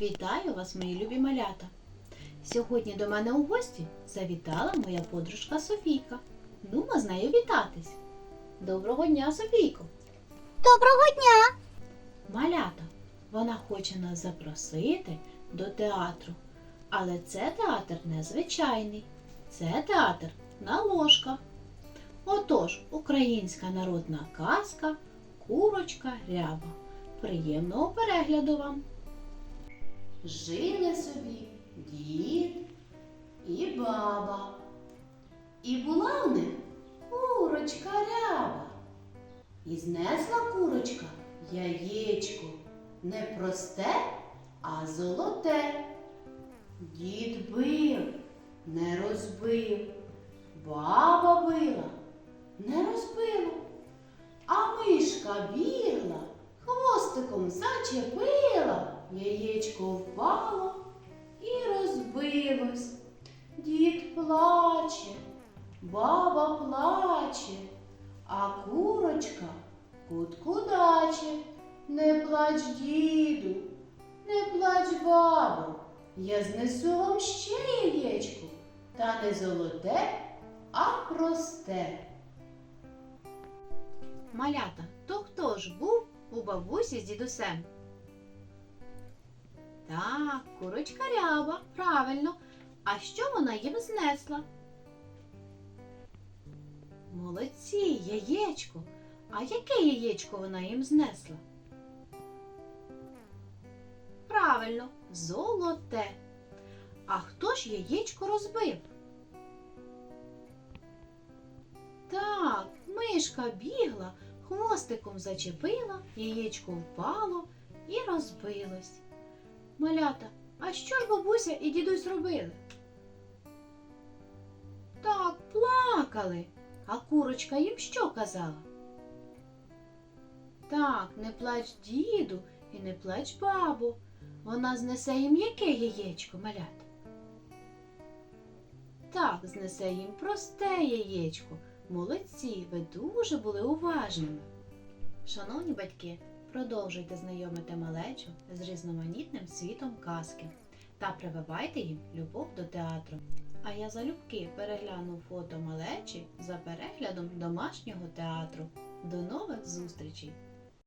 Вітаю вас, мої любі малята! Сьогодні до мене у гості завітала моя подружка Софійка. Нумо з нею вітатись. Доброго дня, Софійко! Доброго дня! Малята, вона хоче нас запросити до театру. Але це театр незвичайний. Це театр на ложках. Отож, українська народна казка Курочка ряба. Приємного перегляду вам! Жили собі дід і баба. І була в них курочка ряба. І знесла курочка яєчко не просте, а золоте. Дід бив, не розбив, баба била, не розбила, а мишка бігла, хвостиком зачепила, яєчко впало і розбилось. Дід плаче, баба плаче, а курочка куткудаче. Не плач, діду, не плач, бабо, я знесу вам ще яєчко, та не золоте, а просте. Малята, то хто ж був у бабусі з дідусем? Так, курочка ряба, правильно. А що вона їм знесла? Молодці, яєчко. А яке яєчко вона їм знесла? Правильно, золоте. А хто ж яєчко розбив? Так, мишка бігла, хвостиком зачепила, яєчко впало і розбилось. Малята, а що ж бабуся і дідусь робили? Так, плакали. А курочка їм що казала? Так, не плач діду і не плач бабу. Вона знесе їм яке яєчко, малята? Так, знесе їм просте яєчко. Молодці, ви дуже були уважними. Шановні батьки, продовжуйте знайомити малечу з різноманітним світом казки та прививайте їм любов до театру. А я залюбки перегляну фото малечі за переглядом домашнього театру. До нових зустрічей!